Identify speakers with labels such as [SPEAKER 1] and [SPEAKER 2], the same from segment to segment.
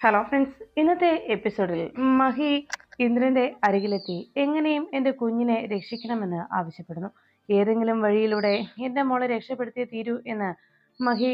[SPEAKER 1] Hello friends ഇന്നത്തെ എപ്പിസോഡിൽ മഹി ഇന്ദ്രന്റെ അരികിലെത്തി എങ്ങനെയും എന്റെ കുഞ്ഞിനെ രക്ഷിക്കണമെന്ന് ആവശ്യപ്പെടുന്നു. ഏതെങ്കിലും വഴിയിലൂടെ എന്റെ മോളെ രക്ഷപ്പെടുത്തിയേ തീരൂ എന്ന് മഹി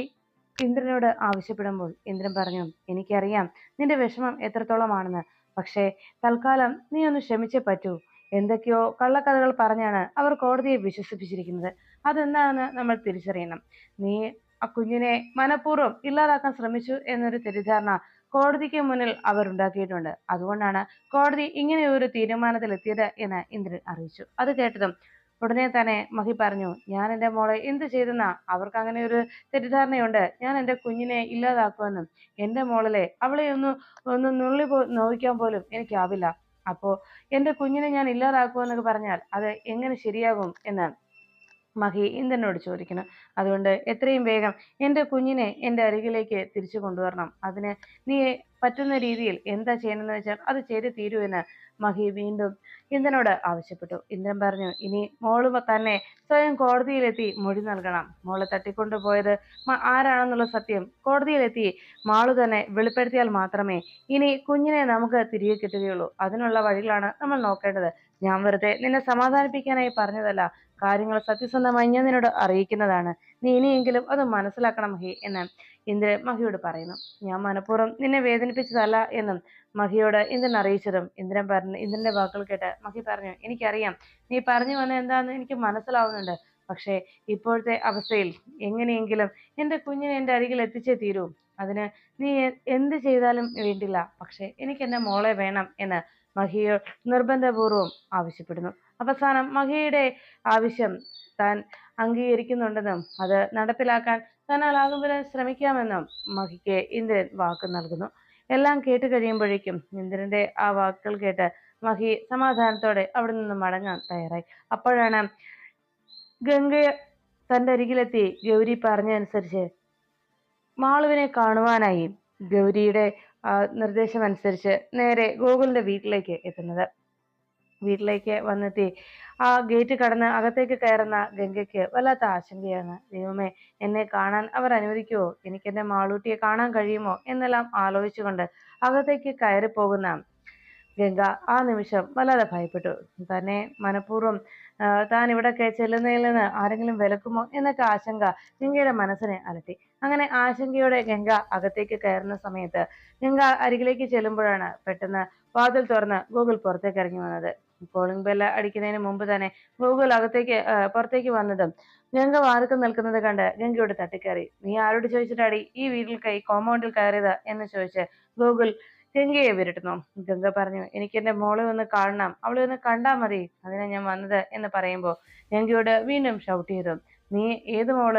[SPEAKER 1] ഇന്ദ്രനോട് ആവശ്യപ്പെടുമ്പോൾ ഇന്ദ്രൻ പറഞ്ഞു എനിക്കറിയാം നിന്റെ വിഷമം എത്രത്തോളമാണെന്ന്. പക്ഷേ തൽക്കാലം നീ ഒന്ന് ക്ഷമിച്ചേ പറ്റൂ. എന്തൊക്കെയോ കള്ളക്കഥകൾ പറഞ്ഞാണ് അവർ കോടതിയെ വിശ്വസിപ്പിച്ചിരിക്കുന്നത്. അതെന്താണെന്ന് നമ്മൾ തിരിച്ചറിയണം. നീ ആ കുഞ്ഞിനെ മനഃപൂർവം ഇല്ലാതാക്കാൻ ശ്രമിച്ചു എന്നൊരു തെറ്റിദ്ധാരണ കോടതിക്ക് മുന്നിൽ അവർ ഉണ്ടാക്കിയിട്ടുണ്ട്. അതുകൊണ്ടാണ് കോടതി ഇങ്ങനെ ഒരു തീരുമാനത്തിലെത്തിയത് എന്ന് ഇന്ദ്രൻ അറിയിച്ചു. അത് കേട്ടതും ഉടനെ തന്നെ മഹി പറഞ്ഞു ഞാൻ എന്റെ മോളെ എന്ത് ചെയ്തെന്നാ? അവർക്ക് അങ്ങനെ ഒരു തെറ്റിദ്ധാരണയുണ്ട്. ഞാൻ എന്റെ കുഞ്ഞിനെ ഇല്ലാതാക്കുമെന്നും എന്റെ മോളിലെ അവളെ ഒന്ന് ഒന്ന് നുള്ളി പോ നോവിക്കാൻ പോലും എനിക്കാവില്ല. അപ്പോ എന്റെ കുഞ്ഞിനെ ഞാൻ ഇല്ലാതാക്കുമെന്നൊക്കെ പറഞ്ഞാൽ അത് എങ്ങനെ ശരിയാകും എന്ന് മഹി ഇന്ദ്രനോട് ചോദിക്കണം അതുകൊണ്ട് എത്രയും വേഗം എന്റെ കുഞ്ഞിനെ എന്റെ അരികിലേക്ക് തിരിച്ചു കൊണ്ടുവരണം. അതിന് നീ പറ്റുന്ന രീതിയിൽ എന്താ ചെയ്യണമെന്ന് വെച്ചാൽ അത് ചെയ്ത് തീരൂ എന്ന് മഹി വീണ്ടും ഇന്ദ്രനോട് ആവശ്യപ്പെട്ടു. ഇന്ദ്രൻ പറഞ്ഞു ഇനി മോൾ തന്നെ സ്വയം കോടതിയിലെത്തി മൊഴി നൽകണം. മോളെ തട്ടിക്കൊണ്ടുപോയത് പോയത് ആരാണെന്നുള്ള സത്യം കോടതിയിലെത്തി മാൾ തന്നെ വെളിപ്പെടുത്തിയാൽ മാത്രമേ ഇനി കുഞ്ഞിനെ നമുക്ക് തിരികെ കിട്ടുകയുള്ളൂ. അതിനുള്ള വഴികളാണ് നമ്മൾ നോക്കേണ്ടത്. ഞാൻ വെറുതെ നിന്നെ സമാധാനിപ്പിക്കാനായി പറഞ്ഞതല്ല. കാര്യങ്ങൾ സത്യസന്ധമായി ഞാൻ നിന്നോട് അറിയിക്കുന്നതാണ്. നീ ഇനിയെങ്കിലും അത് മനസ്സിലാക്കണം മഹി എന്ന് ഇന്ദ്രൻ മഹിയോട് പറയുന്നു ഞാൻ മനഃപൂർവം നിന്നെ വേദനിപ്പിച്ചതല്ല എന്നും മഹിയോട് ഇന്ദ്രൻ അറിയിച്ചതും ഇന്ദ്രൻ പറഞ്ഞു ഇന്ദ്രന്റെ വാക്കുകൾ കേട്ട് മഹി പറഞ്ഞു എനിക്കറിയാം. നീ പറഞ്ഞു വന്ന എന്താണെന്ന് എനിക്ക് മനസ്സിലാവുന്നുണ്ട്. പക്ഷേ ഇപ്പോഴത്തെ അവസ്ഥയിൽ എങ്ങനെയെങ്കിലും എന്റെ കുഞ്ഞിനെ എന്റെ അരികിൽ എത്തിച്ചേ തീരൂ. അതിന് നീ എന്ത് ചെയ്താലും വേണ്ടില്ല. പക്ഷേ എനിക്ക് എന്റെ മോളെ വേണം എന്ന് മഹിയോ നിർബന്ധപൂർവം ആവശ്യപ്പെടുന്നു. അവസാനം മഹിയുടെ ആവശ്യം താൻ അംഗീകരിക്കുന്നുണ്ടെന്നും അത് നടപ്പിലാക്കാൻ തന്നാലാകും വരെ ശ്രമിക്കാമെന്നും മഹിക്ക് ഇന്ദ്രൻ വാക്ക് നൽകുന്നു. എല്ലാം കേട്ട് കഴിയുമ്പോഴേക്കും ഇന്ദ്രന്റെ ആ വാക്കുകൾ കേട്ട് മഹി സമാധാനത്തോടെ അവിടെ നിന്ന് മടങ്ങാൻ തയ്യാറായി. അപ്പോഴാണ് ഗംഗ തന്റെ അരികിലെത്തി ഗൗരി പറഞ്ഞനുസരിച്ച് മാളുവിനെ കാണുവാനായി ഗൗരിയുടെ നിർദ്ദേശമനുസരിച്ച് നേരെ ഗോകുലിന്റെ വീട്ടിലേക്ക് എത്തുന്നത്. വീട്ടിലേക്ക് വന്നെത്തി. ആ ഗേറ്റ് കടന്ന് അകത്തേക്ക് കയറുന്ന ഗംഗയ്ക്ക് വല്ലാത്ത ആശങ്കയാണ്. ദൈവമേ എന്നെ കാണാൻ അവർ അനുവദിക്കുമോ എനിക്ക് എന്റെ മാളൂട്ടിയെ കാണാൻ കഴിയുമോ? എന്നെല്ലാം ആലോചിച്ചുകൊണ്ട് അകത്തേക്ക് കയറി പോകുന്ന ഗംഗ ആ നിമിഷം വല്ലാതെ ഭയപ്പെട്ടു. തന്നെ മനഃപൂർവം താൻ ഇവിടെ കെ- ചെല്ലുന്നതിൽ നിന്ന് ആരെങ്കിലും വിലക്കുമോ? എന്നൊക്കെ ആശങ്ക ഗംഗയുടെ മനസ്സിനെ അലട്ടി. അങ്ങനെ ആശങ്കയോടെ ഗംഗ അകത്തേക്ക് കയറുന്ന സമയത്ത് ഗംഗ അരികിലേക്ക് ചെല്ലുമ്പോഴാണ് പെട്ടെന്ന് വാതിൽ തുറന്ന് ഗൂഗിൾ പുറത്തേക്ക് ഇറങ്ങി വന്നത്. കോളിംഗ് ബെല്ല് അടിക്കുന്നതിന് മുമ്പ് തന്നെ ഗൂഗിൾ അകത്തേക്ക് പുറത്തേക്ക് വന്നതും ഗംഗ വാർക്ക് നിൽക്കുന്നത് കണ്ട് ഗംഗയോട് തട്ടിക്കയറി. നീ ആരോട് ചോദിച്ചിട്ടാടി ഈ വീട്ടിൽ കൈ കോമ്പൗണ്ടിൽ കയറിയത്? എന്ന് ചോദിച്ച് ഗൂഗിൾ ഗംഗയെ വിരട്ടുന്നു. ഗംഗ പറഞ്ഞു എനിക്ക് എന്റെ മോളെ ഒന്ന് കാണണം. അവളെ ഒന്ന് കണ്ടാ മതി. അതിനാ ഞാൻ വന്നത് എന്ന് പറയുമ്പോ ഗംഗയോട് വീണ്ടും ഷൗട്ട് ചെയ്തു. നീ ഏത് മോൾ?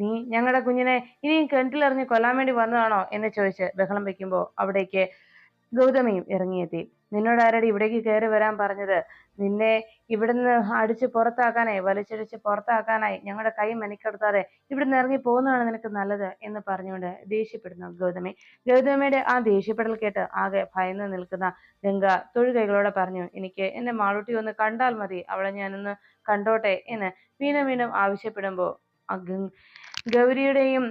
[SPEAKER 1] നീ ഞങ്ങളുടെ കുഞ്ഞിനെ ഇനിയും കിണറ്റിലെറിഞ്ഞ് കൊല്ലാൻ വേണ്ടി വന്നതാണോ? എന്ന് ചോദിച്ച് ബഹളം വെക്കുമ്പോൾ അവിടേക്ക് ഗൗതമിയും ഇറങ്ങിയെത്തി. നിന്നോട് ആരടി ഇവിടേക്ക് കയറി വരാൻ പറഞ്ഞത്? നിന്നെ ഇവിടുന്ന് അടിച്ച് പുറത്താക്കാനായി വലിച്ചടിച്ച് പുറത്താക്കാനായി ഞങ്ങളുടെ കൈ മെനക്കെടുത്താതെ ഇവിടുന്ന് ഇറങ്ങി പോകുന്നതാണ് നിനക്ക് നല്ലത് എന്ന് പറഞ്ഞുകൊണ്ട് ദേഷ്യപ്പെടുന്നു ഗൗതമി. ഗൗതമിയുടെ ആ ദേഷ്യപ്പെടൽ കേട്ട് ആകെ ഭയന്ന് നിൽക്കുന്ന ഗംഗ തൊഴുകൈകളോടെ പറഞ്ഞു എനിക്ക് എന്റെ മാളൂട്ടി ഒന്ന് കണ്ടാൽ മതി അവളെ ഞാനൊന്ന് കണ്ടോട്ടെ എന്ന് വീണ്ടും വീണ്ടും ആവശ്യപ്പെടുമ്പോൾ ഗൗരിയുടെയും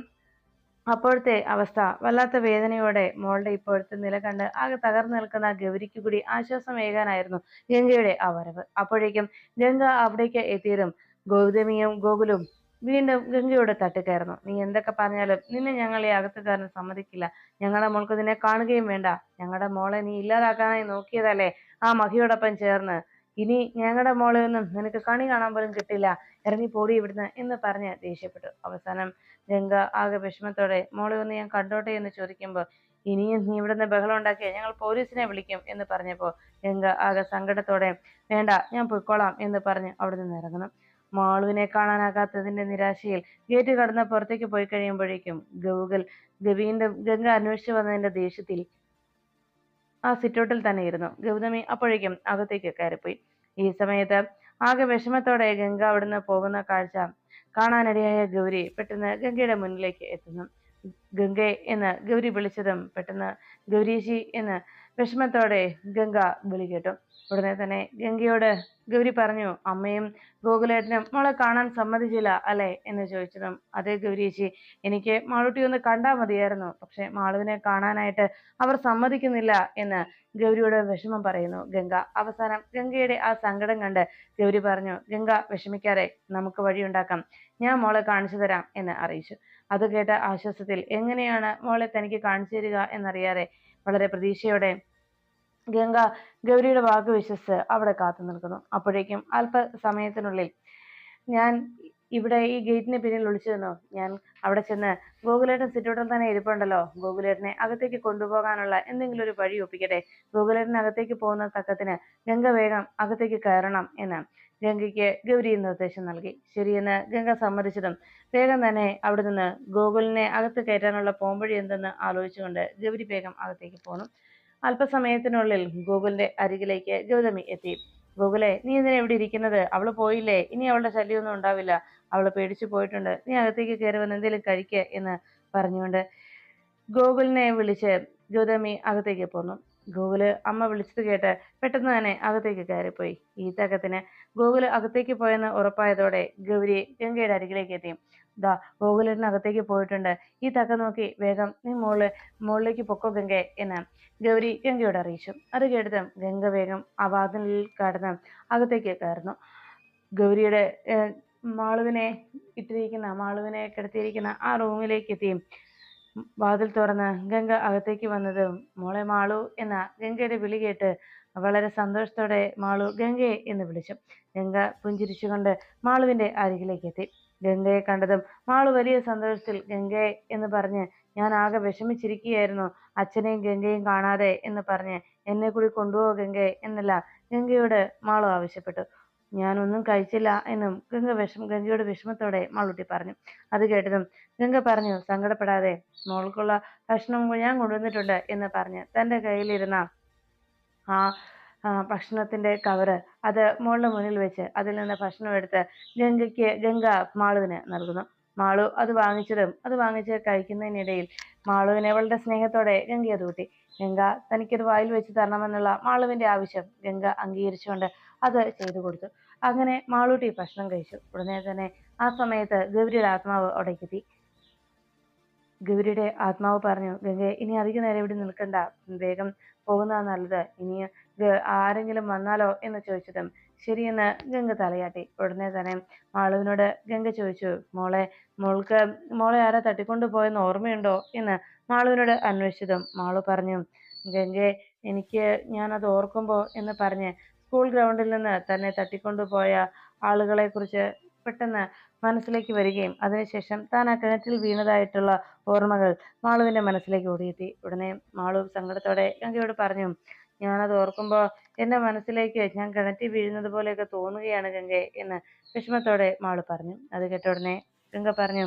[SPEAKER 1] അപ്പോഴത്തെ അവസ്ഥ വല്ലാത്ത വേദനയോടെ മോളുടെ ഇപ്പോഴത്തെ നില കണ്ട് ആകെ തകർന്നു നിൽക്കുന്ന ഗൗരിക്ക് കൂടി ആശ്വാസമേകാനായിരുന്നു ഗംഗയുടെ ആ വരവ്. അപ്പോഴേക്കും ഗംഗ അവിടേക്ക് എത്തിയതും ഗൗതമിയും ഗോകുലും വീണ്ടും ഗംഗയോട് തട്ടിക്കയറുന്നു. നീ എന്തൊക്കെ പറഞ്ഞാലും നിന്നെ ഞങ്ങൾ ഈ അകത്ത് കയറാൻ സമ്മതിക്കില്ല. ഞങ്ങളുടെ മോൾക്ക് നിന്നെ കാണുകയും വേണ്ട. ഞങ്ങളുടെ മോളെ നീ ഇല്ലാതാക്കാനായി നോക്കിയതല്ലേ? ആ മഹിയോടൊപ്പം ചേർന്ന് ഇനി ഞങ്ങളുടെ മോളിൽ നിന്നും നിനക്ക് കണി കാണാൻ പോലും കിട്ടില്ല. ഇറങ്ങി പോടി ഇവിടുന്ന് എന്ന് പറഞ്ഞ് ദേഷ്യപ്പെട്ടു. അവസാനം ഗംഗ ആകെ വിഷമത്തോടെ മോളെ ഒന്ന് ഞാൻ കണ്ടോട്ടെ എന്ന് ചോദിക്കുമ്പോൾ ഇനിയും നീ ഇവിടുന്ന് ബഹളം ഉണ്ടാക്കിയ ഞങ്ങൾ പോലീസിനെ വിളിക്കും എന്ന് പറഞ്ഞപ്പോൾ ഗംഗ ആകെ സങ്കടത്തോടെ വേണ്ട ഞാൻ പൊയ്ക്കോളാം എന്ന് പറഞ്ഞ് അവിടെ നിന്ന് ഇറങ്ങണം മാളുവിനെ കാണാനാകാത്തതിന്റെ നിരാശയിൽ ഗേറ്റ് കടന്ന് പുറത്തേക്ക് പോയി കഴിയുമ്പോഴേക്കും ഗൗഗൽ ഗവീന്റെ ഗംഗ അന്വേഷിച്ചു വന്നതിന്റെ ദേഷ്യത്തിൽ ആ സിറ്റൗട്ടിൽ തന്നെ ഇരുന്നു ഗൗതമി അപ്പോഴേക്കും അകത്തേക്ക് കയറിപ്പോയി. ഈ സമയത്ത് ആകെ വിഷമത്തോടെ ഗംഗ അവിടുന്ന് പോകുന്ന കാഴ്ച കാണാനിടയായ ഗൗരി പെട്ടെന്ന് ഗംഗയുടെ മുന്നിലേക്ക് എത്തുന്നു. ഗംഗെ എന്ന് ഗൗരി വിളിച്ചതും പെട്ടെന്ന് ഗൗരീശി എന്ന് വിഷമത്തോടെ ഗംഗ വിളി കേട്ടു. ഉടനെ തന്നെ ഗംഗയോട് ഗൗരി പറഞ്ഞു അമ്മയും ഗോകുലേട്ടനും മോളെ കാണാൻ സമ്മതിച്ചില്ല അല്ലേ? എന്ന് ചോദിച്ചതും അതേ ഗൗരിയേച്ചി എനിക്ക് മാളൂട്ടി ഒന്ന് കണ്ടാൽ മതിയായിരുന്നു പക്ഷെ മാളുവിനെ കാണാനായിട്ട് അവർ സമ്മതിക്കുന്നില്ല എന്ന് ഗൗരിയോട് വിഷമം പറയുന്നു ഗംഗ. അവസാനം ഗംഗയുടെ ആ സങ്കടം കണ്ട് ഗൗരി പറഞ്ഞു ഗംഗ വിഷമിക്കാതെ നമുക്ക് വഴിയുണ്ടാക്കാം ഞാൻ മോളെ കാണിച്ചു തരാം എന്ന് അറിയിച്ചു. അത് കേട്ട ആശ്വാസത്തിൽ എങ്ങനെയാണ് മോളെ തനിക്ക് കാണിച്ചു തരിക എന്നറിയാതെ വളരെ പ്രതീക്ഷയോടെ ഗംഗ ഗൗരിയുടെ വാക്ക് വിശ്വസിച്ച് അവിടെ കാത്തു നിൽക്കുന്നു. അപ്പോഴേക്കും അല്പസമയത്തിനുള്ളിൽ ഞാൻ ഇവിടെ ഈ ഗേറ്റിന് പിന്നിൽ ഒളിച്ചു നിന്നു. ഞാൻ അവിടെ ചെന്ന് ഗോകുലേട്ടൻ സിറ്റൗട്ടിൽ തന്നെ ഇരിപ്പുണ്ടല്ലോ. ഗോകുലേട്ടനെ അകത്തേക്ക് കൊണ്ടുപോകാനുള്ള എന്തെങ്കിലും ഒരു വഴി ഒപ്പിക്കട്ടെ. ഗോകുലേട്ടൻ അകത്തേക്ക് പോകുന്ന തക്കത്തിന് ഗംഗ വേഗം അകത്തേക്ക് കയറണം എന്ന് ഗംഗയ്ക്ക് ഗൗരി നിർദ്ദേശം നൽകി. ശരിയെന്ന് ഗംഗ സമ്മതിച്ചതും വേഗം തന്നെ അവിടെ നിന്ന് ഗോകുലിനെ അകത്ത് കയറ്റാനുള്ള പോംവഴി എന്തെന്ന് ആലോചിച്ചുകൊണ്ട് ഗൗരി വേഗം അകത്തേക്ക് പോന്നു. അല്പസമയത്തിനുള്ളിൽ ഗോകുലിന്റെ അരികിലേക്ക് ഗൗതമി എത്തി. ഗോകുലെ നീ എന്തിനാ ഇവിടെ ഇരിക്കുന്നത്? അവൾ പോയില്ലേ? ഇനി അവളുടെ ശല്യമൊന്നും ഉണ്ടാവില്ല. അവൾ പേടിച്ചു പോയിട്ടുണ്ട്. നീ അകത്തേക്ക് കയറി വന്ന് എന്തെങ്കിലും കഴിക്കുക എന്ന് പറഞ്ഞുകൊണ്ട് ഗോകുലിനെ വിളിച്ച് ഗൗതമി അകത്തേക്ക് പോന്നു. ഗോകുൽ അമ്മ വിളിച്ചത് കേട്ട് പെട്ടെന്ന് തന്നെ അകത്തേക്ക് കയറിപ്പോയി. ഈ തകത്തിന് ഗോകുൽ അകത്തേക്ക് പോയെന്ന് ഉറപ്പായതോടെ ഗൗരി ഗംഗയുടെ അരികിലേക്ക് എത്തി. ദാ ഗോകുലേട്ടൻ അകത്തേക്ക് പോയിട്ടുണ്ട്. ഈ തക്ക നോക്കി വേഗം നീ മോൾ മുകളിലേക്ക് പൊക്കോ ഗംഗെ എന്ന് ഗൗരി ഗംഗയോട് അറിയിച്ചു. അത് കേട്ടതും ഗംഗ വേഗം ആ വാതിലിൽ കടന്ന് അകത്തേക്ക് കയറുന്നു. ഗൗരിയുടെ മാളുവിനെ ഇട്ടിരിക്കുന്ന മാളുവിനെ കിടത്തിയിരിക്കുന്ന ആ റൂമിലേക്ക് എത്തി. വാതിൽ തുറന്ന് ഗംഗ അകത്തേക്ക് വന്നതും മോളെ മാളു എന്ന ഗംഗയുടെ വിളി കേട്ട് വളരെ സന്തോഷത്തോടെ മാളു ഗംഗയെ എന്ന് വിളിച്ചു. ഗംഗ പുഞ്ചിരിച്ചുകൊണ്ട് മാളുവിന്റെ അരികിലേക്ക് എത്തി. ഗംഗയെ കണ്ടതും മാൾ വലിയ സന്തോഷത്തിൽ ഗംഗയെ എന്ന് പറഞ്ഞ് ഞാൻ ആകെ വിഷമിച്ചിരിക്കുകയായിരുന്നു. അച്ഛനെയും ഗംഗയും കാണാതെ എന്ന് പറഞ്ഞ് എന്നെ കൂടി കൊണ്ടുപോ ഗംഗയെ എന്നല്ല ഗംഗയോട് മാളു ആവശ്യപ്പെട്ടു. ഞാനൊന്നും കഴിച്ചില്ല എന്നും ഗംഗ വിഷം ഗംഗയുടെ വിഷമത്തോടെ മാളൂട്ടി പറഞ്ഞു. അത് കേട്ടതും ഗംഗ പറഞ്ഞു സങ്കടപ്പെടാതെ മോൾക്കുള്ള ഭക്ഷണം ഞാൻ കൊണ്ടുവന്നിട്ടുണ്ട് എന്ന് പറഞ്ഞ് തന്റെ കയ്യിലിരുന്ന ആ ആ, ഭക്ഷണത്തിന്റെ കവറ് അത് മോളുടെ മുന്നിൽ വെച്ച് അതിൽ നിന്ന് ഭക്ഷണം എടുത്ത് ഗംഗയ്ക്ക് ഗംഗ മാളുവിന് നൽകുന്നു. മാളു അത് വാങ്ങിച്ചതും അത് വാങ്ങിച്ച് കഴിക്കുന്നതിനിടയിൽ മാളുവിനെ അവളുടെ സ്നേഹത്തോടെ ഗംഗ അത് കൂട്ടി. ഗംഗ തനിക്കത് വായിൽ വെച്ച് തരണമെന്നുള്ള മാളുവിന്റെ ആവശ്യം ഗംഗ അംഗീകരിച്ചുകൊണ്ട് അത് ചെയ്തു കൊടുത്തു. അങ്ങനെ മാളൂട്ടി ഭക്ഷണം കഴിച്ചു. ഉടനെ തന്നെ ആ സമയത്ത് ഗൗരിയുടെ ആത്മാവ് അവിടേക്കെത്തി. ഗൗരിയുടെ ആത്മാവ് പറഞ്ഞു ഗംഗയെ ഇനി അധിക നേരം ഇവിടെ നിൽക്കണ്ട. വേഗം പോകുന്നതാണ് നല്ലത്. ഇനി ആരെങ്കിലും വന്നാലോ? എന്ന് ചോദിച്ചതും ശരിയെന്ന് ഗംഗ തലയാട്ടി. ഉടനെ തന്നെ മാളുവിനോട് ഗംഗ ചോദിച്ചു മോളെ മോൾക്ക് മോളെ ആരാ തട്ടിക്കൊണ്ടു പോയെന്ന് ഓർമ്മയുണ്ടോ? എന്ന് മാളുവിനോട് അന്വേഷിച്ചതും മാളു പറഞ്ഞു ഗംഗെ എനിക്ക് ഞാനത് ഓർക്കുമ്പോ എന്ന് പറഞ്ഞ് സ്കൂൾ ഗ്രൗണ്ടിൽ നിന്ന് തന്നെ തട്ടിക്കൊണ്ടുപോയ ആളുകളെ കുറിച്ച് പെട്ടെന്ന് മനസ്സിലേക്ക് വരികയും അതിനുശേഷം താൻ ആ കിണറ്റിൽ വീണതായിട്ടുള്ള ഓർമ്മകൾ മാളുവിന്റെ മനസ്സിലേക്ക് ഓടിയെത്തി. ഉടനെ മാളു സങ്കടത്തോടെ ഗംഗയോട് പറഞ്ഞു ഞാനത് ഓർക്കുമ്പോൾ എന്റെ മനസ്സിലേക്ക് ഞാൻ കിണറ്റിൽ വീഴുന്നത് പോലെയൊക്കെ തോന്നുകയാണ് ഗംഗെ എന്ന് വിഷമത്തോടെ മാളു പറഞ്ഞു. അത് കേട്ട ഉടനെ ഗംഗ പറഞ്ഞു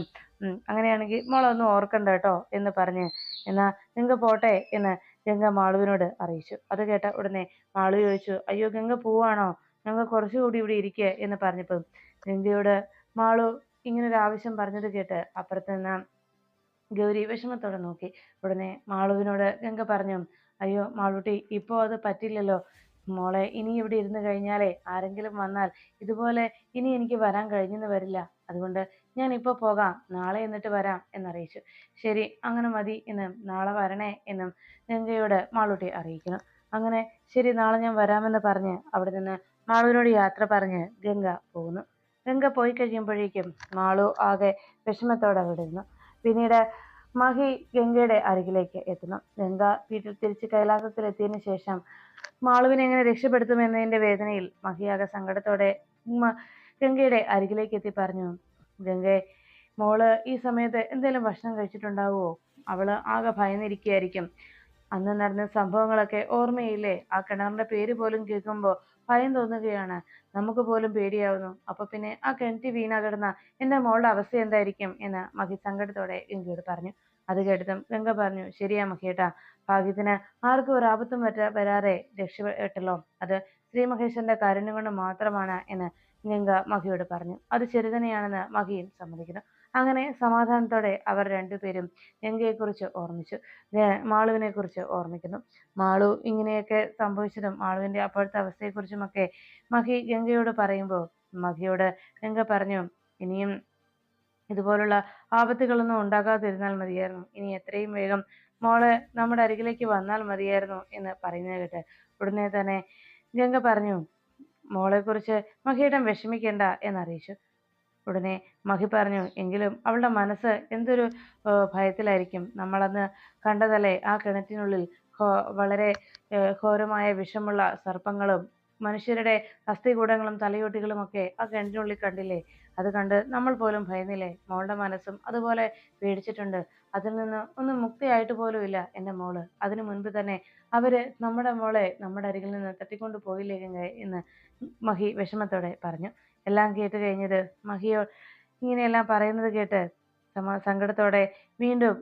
[SPEAKER 1] അങ്ങനെയാണെങ്കിൽ മോളൊന്നും ഓർക്കണ്ട കേട്ടോ എന്ന് പറഞ്ഞ് എന്നാ ഗംഗ പോട്ടെ എന്ന് ഗംഗ മാളുവിനോട് അറിയിച്ചു. അത് കേട്ട ഉടനെ മാളു ചോദിച്ചു അയ്യോ ഗംഗ പോവാണോ? ഗംഗ കുറച്ചുകൂടി ഇവിടെ ഇരിക്കുക എന്ന് പറഞ്ഞപ്പോൾ ഗംഗയോട് മാളു ഒരു ആവശ്യം പറഞ്ഞത് കേട്ട് അപ്പുറത്ത് നിന്ന് ഗൗരി വിഷമത്തോടെ നോക്കി. ഉടനെ മാളുവിനോട് ഗംഗ പറഞ്ഞു അയ്യോ മാളൂട്ടി ഇപ്പോ അത് പറ്റില്ലല്ലോ. മോളെ ഇനി ഇവിടെ ഇരുന്ന് കഴിഞ്ഞാലേ ആരെങ്കിലും വന്നാൽ ഇതുപോലെ ഇനി എനിക്ക് വരാൻ കഴിഞ്ഞെന്ന് വരില്ല. അതുകൊണ്ട് ഞാൻ ഇപ്പോൾ പോകാം. നാളെ എന്നിട്ട് വരാം എന്നറിയിച്ചു. ശരി അങ്ങനെ മതി എന്നും നാളെ വരണേ എന്നും ഗംഗയോട് മാളൂട്ടി അറിയിക്കുന്നു. അങ്ങനെ ശരി നാളെ ഞാൻ വരാമെന്ന് പറഞ്ഞ് അവിടെ നിന്ന് മാളുവിനോട് യാത്ര പറഞ്ഞ് ഗംഗ പോകുന്നു ഗംഗ പോയി കഴിയുമ്പോഴേക്കും മാളു ആകെ വിഷമത്തോടെ അവിടെ ഇരുന്നു. പിന്നീട് മഹി ഗംഗയുടെ അരികിലേക്ക് എത്തുന്നു. ഗംഗ വീട്ടിൽ തിരിച്ച് കൈലാസത്തിലെത്തിയതിനു ശേഷം മാളുവിനെ എങ്ങനെ രക്ഷപ്പെടുത്തുമെന്നതിന്റെ വേദനയിൽ മഹി ആകെ സങ്കടത്തോടെ ഗംഗയുടെ അരികിലേക്ക് എത്തി പറഞ്ഞു ഗംഗെ മോൾ ഈ സമയത്ത് എന്തെങ്കിലും ഭക്ഷണം കഴിച്ചിട്ടുണ്ടാവുമോ അവൾ ആകെ ഭയന്നിരിക്കുകയായിരിക്കും. അന്ന് നടന്ന സംഭവങ്ങളൊക്കെ ഓർമ്മയില്ലേ? ആ കിണറിന്റെ പേര് പോലും കേൾക്കുമ്പോൾ ഭയം തോന്നുകയാണ്. നമുക്ക് പോലും പേടിയാവുന്നു. അപ്പൊ പിന്നെ ആ കിണറ്റി വീണ കിടന്ന എന്റെ മോളുടെ അവസ്ഥ എന്തായിരിക്കും എന്ന് മഹി സങ്കടത്തോടെ ഗംഗയോട് പറഞ്ഞു. അത് കേട്ടതും ഗംഗ പറഞ്ഞു ശരിയാ മഹിയേട്ടാ ഭാഗ്യത്തിന് ആർക്കും ഒരു ആപത്തും പറ്റ വരാതെ രക്ഷപ്പെട്ടല്ലോ. അത് ശ്രീ മഹേശ്വരന്റെ കാരുണ്യം കൊണ്ട് മാത്രമാണ് എന്ന് ഗംഗ മഹിയോട് പറഞ്ഞു. അത് ശരി തന്നെയാണെന്ന് മഹിയും സമ്മതിക്കുന്നു. അങ്ങനെ സമാധാനത്തോടെ അവർ രണ്ടുപേരും ഗംഗയെക്കുറിച്ച് ഓർമ്മിച്ചു. മാളുവിനെ കുറിച്ച് ഓർമ്മിക്കുന്നു. മാളു ഇങ്ങനെയൊക്കെ സംഭവിച്ചതും മാളുവിന്റെ അപ്പോഴത്തെ അവസ്ഥയെക്കുറിച്ചുമൊക്കെ മഹി ഗംഗയോട് പറയുമ്പോൾ മഹിയോട് ഗംഗ പറഞ്ഞു ഇനിയും ഇതുപോലുള്ള ആപത്തുകളൊന്നും ഉണ്ടാകാതിരുന്നാൽ മതിയായിരുന്നു. ഇനി എത്രയും വേഗം മോൾ നമ്മുടെ അരികിലേക്ക് വന്നാൽ മതിയായിരുന്നു എന്ന് പറയുന്നത് കേട്ട് ഉടനെ തന്നെ ഗംഗ പറഞ്ഞു മോളെക്കുറിച്ച് മഹിയിടം വിഷമിക്കേണ്ട എന്നറിയിച്ചു. ഉടനെ മഹി പറഞ്ഞു എങ്കിലും അവളുടെ മനസ്സ് എന്തൊരു ഭയത്തിലായിരിക്കും. നമ്മളന്ന് കണ്ടതല്ലേ ആ കിണറ്റിനുള്ളിൽ വളരെ ഘോരമായ വിഷമുള്ള സർപ്പങ്ങളും മനുഷ്യരുടെ അസ്ഥികൂടങ്ങളും തലയോട്ടികളും ഒക്കെ ആ കിണറ്റിനുള്ളിൽ കണ്ടില്ലേ? അത് കണ്ട് നമ്മൾ പോലും ഭയന്നില്ലേ? മോളുടെ മനസ്സും അതുപോലെ പേടിച്ചിട്ടുണ്ട്. അതിൽ നിന്ന് ഒന്നും മുക്തിയായിട്ട് പോലും ഇല്ല എന്റെ മോൾ. അതിനു മുൻപ് തന്നെ അവർ നമ്മുടെ മോളെ നമ്മുടെ അരികിൽ നിന്ന് തട്ടിക്കൊണ്ടു പോയില്ലേ എന്ന് മഹി വിഷമത്തോടെ പറഞ്ഞു. എല്ലാം കേട്ട് കഴിഞ്ഞത്. മഹിയോ ഇങ്ങനെയെല്ലാം പറയുന്നത് കേട്ട് സങ്കടത്തോടെ വീണ്ടും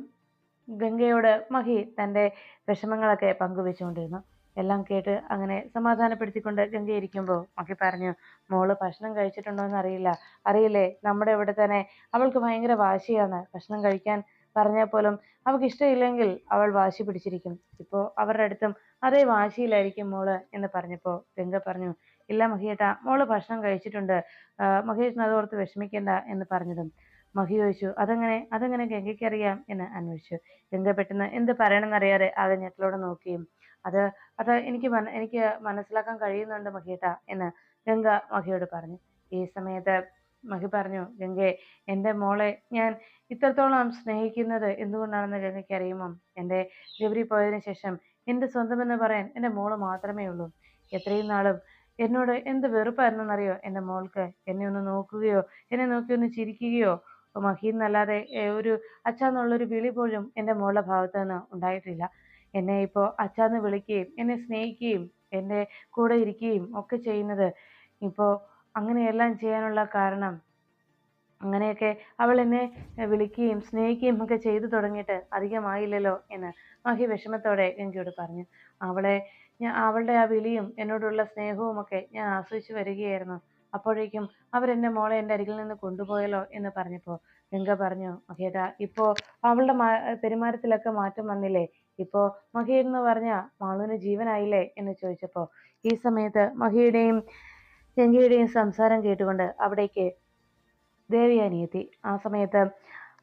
[SPEAKER 1] ഗംഗയോട് മഹി തന്റെ വിഷമങ്ങളൊക്കെ പങ്കുവെച്ചുകൊണ്ടിരുന്നു. എല്ലാം കേട്ട് അങ്ങനെ സമാധാനപ്പെടുത്തിക്കൊണ്ട് ഗംഗ ഇരിക്കുമ്പോൾ മഹി പറഞ്ഞു മോൾ ഭക്ഷണം കഴിച്ചിട്ടുണ്ടോ എന്ന് അറിയില്ല അറിയില്ലേ നമ്മുടെ ഇവിടെ തന്നെ അവൾക്ക് ഭയങ്കര വാശിയാണ്. ഭക്ഷണം കഴിക്കാൻ പറഞ്ഞാൽ പോലും അവൾക്ക് ഇഷ്ടമില്ലെങ്കിൽ അവൾ വാശി പിടിച്ചിരിക്കും. ഇപ്പോൾ അവരുടെ അടുത്തും അതേ വാശിയിലായിരിക്കും മോൾ എന്ന് പറഞ്ഞപ്പോൾ ഗംഗ പറഞ്ഞു ഇല്ല മഹിയേട്ട മോൾ ഭക്ഷണം കഴിച്ചിട്ടുണ്ട്. മഹേഷിന് അതോർത്ത് വിഷമിക്കേണ്ട എന്ന് പറഞ്ഞതും മഹി ചോദിച്ചു അതെങ്ങനെ അതെങ്ങനെ ഗംഗയ്ക്ക് അറിയാം? എന്ന് അന്വേഷിച്ചു. ഗംഗ പെട്ടെന്ന് എന്ത് പറയണമെന്നറിയാതെ ആകെ ഞെട്ടലോടെ നോക്കിയും. അത് അത് എനിക്ക് എനിക്ക് മനസ്സിലാക്കാൻ കഴിയുന്നുണ്ട് മഹിയേട്ട എന്ന് ഗംഗ മഹിയോട് പറഞ്ഞു. ഈ സമയത്ത് മഹി പറഞ്ഞു ഗംഗെ എന്റെ മോളെ ഞാൻ ഇത്രത്തോളം സ്നേഹിക്കുന്നത് എന്തുകൊണ്ടാണെന്ന് ഗംഗയ്ക്ക് അറിയുമോ എന്റെ ജബരി പോയതിനു ശേഷം എന്റെ സ്വന്തമെന്ന് പറയാൻ എന്റെ മോൾ മാത്രമേ ഉള്ളൂ. എത്രയും നാളും എന്നോട് എന്ത് വെറുപ്പായിരുന്നെന്നറിയോ? എന്റെ മോൾക്ക് എന്നെ ഒന്ന് നോക്കുകയോ എന്നെ നോക്കി ഒന്ന് ചിരിക്കുകയോ മഹീന്നല്ലാതെ ഒരു അച്ഛാന്നുള്ളൊരു വിളി പോലും എന്റെ മോളുടെ ഭാഗത്ത് നിന്ന് ഉണ്ടായിട്ടില്ല. എന്നെ ഇപ്പോൾ അച്ഛാന്ന് വിളിക്കുകയും എന്നെ സ്നേഹിക്കുകയും എന്റെ കൂടെ ഇരിക്കുകയും ഒക്കെ ചെയ്യുന്നത് ഇപ്പോൾ അങ്ങനെയെല്ലാം ചെയ്യാനുള്ള കാരണം. അങ്ങനെയൊക്കെ അവൾ എന്നെ വിളിക്കുകയും സ്നേഹിക്കുകയും ഒക്കെ ചെയ്തു തുടങ്ങിയിട്ട് അധികമായില്ലല്ലോ എന്ന് മഹി വിഷമത്തോടെ ഗംഗയോട് പറഞ്ഞു. അവളെ ഞാൻ അവളുടെ ആ വിളിയും എന്നോടുള്ള സ്നേഹവും ഒക്കെ ഞാൻ ആസ്വദിച്ചു വരികയായിരുന്നു. അപ്പോഴേക്കും അവരെന്നെ മോളെ എന്റെ അരികിൽ നിന്ന് കൊണ്ടുപോയല്ലോ എന്ന് പറഞ്ഞപ്പോൾ ഗംഗ പറഞ്ഞു മഹേട്ടാ ഇപ്പോ അവളുടെ പെരുമാറ്റത്തിലൊക്കെ മാറ്റം വന്നില്ലേ? ഇപ്പോ മഹി എന്ന് പറഞ്ഞ മാളുവിന് ജീവനായില്ലേ? എന്ന് ചോദിച്ചപ്പോൾ ഈ സമയത്ത് മഹിയുടെയും ഗംഗയുടെയും സംസാരം കേട്ടുകൊണ്ട് അവിടേക്ക് ദേവിയാനി എത്തി ആ സമയത്ത്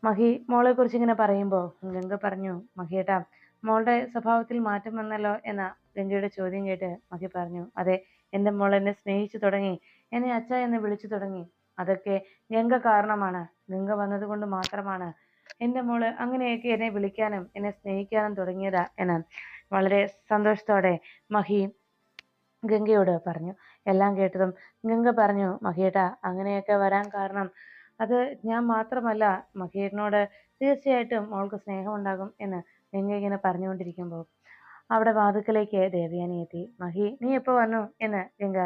[SPEAKER 1] മഹി മോളെ കുറിച്ച് ഇങ്ങനെ പറയുമ്പോൾ ഗംഗ പറഞ്ഞു മഹിയേട്ടാ മോളുടെ സ്വഭാവത്തിൽ മാറ്റം വന്നല്ലോ എന്ന ഗംഗയുടെ ചോദ്യം കേട്ട് മഹി പറഞ്ഞു. അതെ എന്റെ മോൾ എന്നെ സ്നേഹിച്ചു തുടങ്ങി എന്നെ അച്ഛ എന്ന് വിളിച്ചു തുടങ്ങി. അതൊക്കെ ഗംഗ കാരണമാണ്. ഗംഗ വന്നതുകൊണ്ട് മാത്രമാണ് എന്റെ മോൾ അങ്ങനെയൊക്കെ എന്നെ വിളിക്കാനും എന്നെ സ്നേഹിക്കാനും തുടങ്ങിയതാ എന്ന്. വളരെ സന്തോഷത്തോടെ മഹി ഗംഗയോട് പറഞ്ഞു. എല്ലാം കേട്ടതും ഗംഗ പറഞ്ഞു മഹിയേട്ട അങ്ങനെയൊക്കെ വരാൻ കാരണം അത് ഞാൻ മാത്രമല്ല മഹീറിനോട് തീർച്ചയായിട്ടും മോൾക്ക് സ്നേഹമുണ്ടാകും എന്ന് ഗംഗ ഇങ്ങനെ പറഞ്ഞുകൊണ്ടിരിക്കുമ്പോൾ അവിടെ വാതുക്കലേക്ക് ദേവയാനി എത്തി. മഹി നീ എപ്പോൾ വന്നു? എന്ന് ഗംഗ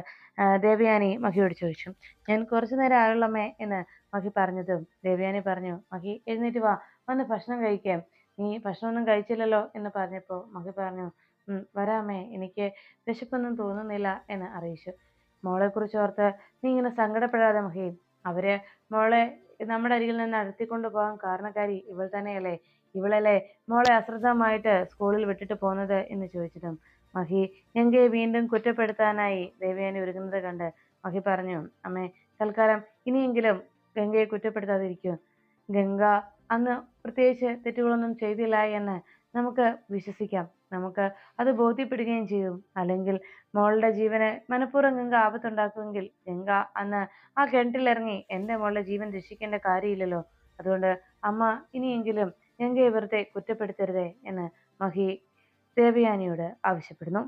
[SPEAKER 1] ദേവയാനി മഹിയോട് ചോദിച്ചു. ഞാൻ കുറച്ചു നേരം ആയുള്ളമ്മേ എന്ന് മഹി പറഞ്ഞതും ദേവയാനി പറഞ്ഞു. മഹി എഴുന്നേറ്റ് വാ. വന്ന് ഭക്ഷണം കഴിക്കാം. നീ ഭക്ഷണമൊന്നും കഴിച്ചില്ലല്ലോ എന്ന് പറഞ്ഞപ്പോൾ മഹി പറഞ്ഞു വരാമേ എനിക്ക് വിശപ്പൊന്നും തോന്നുന്നില്ല എന്ന് അറിയിച്ചു. മോളെക്കുറിച്ച് ഓർത്ത് നീ ഇങ്ങനെ സങ്കടപ്പെടാതെ മഹി അവർ മോളെ നമ്മുടെ അരികിൽ നിന്ന് അടർത്തിക്കൊണ്ടു പോകാൻ കാരണക്കാരി ഇവൾ തന്നെയല്ലേ? ഇവളല്ലേ മോളെ അശ്രദ്ധമായിട്ട് സ്കൂളിൽ വിട്ടിട്ട് പോകുന്നത് എന്ന് ചോദിച്ചിട്ടും മഹി എങ്കെ വീണ്ടും കുറ്റപ്പെടുത്താനായി ദേവയാനി ഒരുങ്ങുന്നത് കണ്ട് മഹി പറഞ്ഞു അമ്മേ തൽക്കാലം ഇനിയെങ്കിലും ഗംഗയെ കുറ്റപ്പെടുത്താതിരിക്കൂ. ഗംഗ അന്ന് പ്രത്യേകിച്ച് തെറ്റുകളൊന്നും ചെയ്തില്ല എന്ന് നമുക്ക് വിശ്വസിക്കാം. നമുക്ക് അത് ബോധ്യപ്പെടുകയും ചെയ്യും അല്ലെങ്കിൽ മോളുടെ ജീവന് മനഃപൂർവം ഗംഗ ആപത്തുണ്ടാക്കുമെങ്കിൽ ഗംഗ അന്ന് ആ കിണറ്റിലിറങ്ങി എന്റെ മോളുടെ ജീവൻ രക്ഷിക്കേണ്ട കാര്യമില്ലല്ലോ. അതുകൊണ്ട് അമ്മ ഇനിയെങ്കിലും ഗംഗയെ വെറുതെ കുറ്റപ്പെടുത്തരുതേ എന്ന് മഹി ദേവയാനിയോട് ആവശ്യപ്പെടുന്നു.